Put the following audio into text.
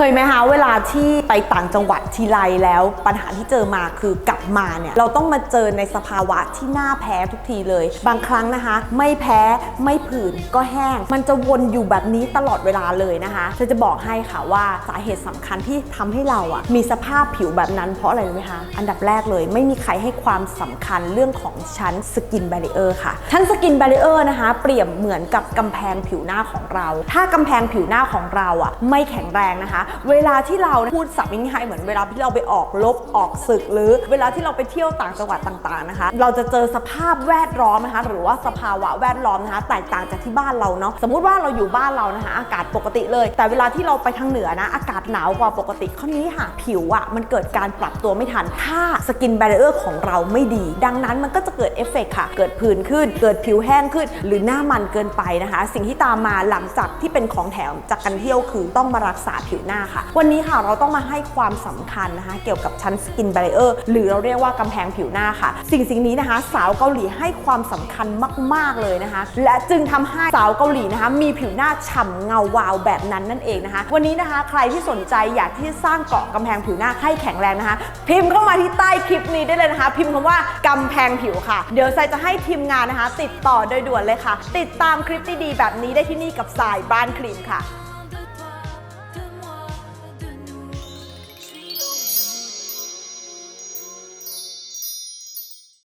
เคยไหมคะเวลาที่ไปต่างจังหวัดทีไรแล้ว ปัญหาที่เจอมาคือกลับมาเนี่ยเราต้องมาเจอในสภาวะที่น่าแพ้ทุกทีเลย บางครั้งนะคะ ไม่แพ้ไม่ผื่นก็แห้ง มันจะวนอยู่แบบนี้ตลอดเวลาเลยนะคะเธอจะบอกให้ค่ะว่าสาเหตุสำคัญที่ทำให้เราอะมีสภาพผิวแบบนั้นเพราะอะไรรู้ไหมคะอันดับแรกเลยไม่มีใครให้ความสำคัญเรื่องของชั้นสกินแบรีเออร์ค่ะชั้นสกินแบรีเออร์นะคะเปรียบเหมือนกับกำแพงผิวหน้าของเรา ถ้ากำแพงผิวหน้าของเราอะไม่แข็งแรงนะคะเวลาที่เราพูดสับง่ายๆเหมือนเวลาที่เราไปออกลบออกศึก หรือเวลาที่เราไปเที่ยวต่างจังหวัดต่างๆนะคะ เราจะเจอสภาพแวดล้อมนะคะ หรือว่าสภาวะแวดล้อมนะคะแตกต่างจากที่บ้านเราเนาะสมมุติว่าเราอยู่บ้านเรานะคะ อากาศปกติเลย แต่เวลาที่เราไปทางเหนือนะ อากาศหนาวกว่าปกติข้อนี้ค่ะผิวอะมันเกิดการปรับตัวไม่ทัน ถ้าสกินแบรเออร์ของเราไม่ดี ดังนั้นมันก็จะเกิดเอฟเฟกต์ค่ะ เกิดผื่นขึ้น เกิดผิวแห้งขึ้น หรือหน้ามันเกินไปนะคะ สิ่งที่ตามมาหลังจากที่เป็นของแถมจากการเที่ยวคือต้องมารักษาผิวหน้าค่ะ วันนี้ค่ะเราต้องมาให้ความสำคัญนะคะ เกี่ยวกับชั้นสกินแบรเออร์หรือเราเรียกว่ากำแพงผิวหน้าค่ะ สิ่งสิ่งนี้นะคะ สาวเกาหลีให้ความสำคัญมาก ๆเลยนะคะ และจึงทำให้สาวเกาหลีนะคะ มีผิวหน้าฉ่ำเงาวาวแบบนั้นนั่นเองนะคะ วันนี้นะคะ ใครที่สนใจอยากที่จะสร้างเกาะกำแพงผิวหน้าให้แข็งแรงนะคะ พิมพ์เข้ามาที่ใต้คลิปนี้ได้เลยนะคะ พิมพ์คำว่ากำแพงผิวค่ะ เดี๋ยวไซจะให้ทีมงานนะคะ ติดต่อโดยด่วนเลยค่ะ ติดตามคลิปดีๆแบบนี้ได้ที่นี่กับสายบ้านครีมค่ะ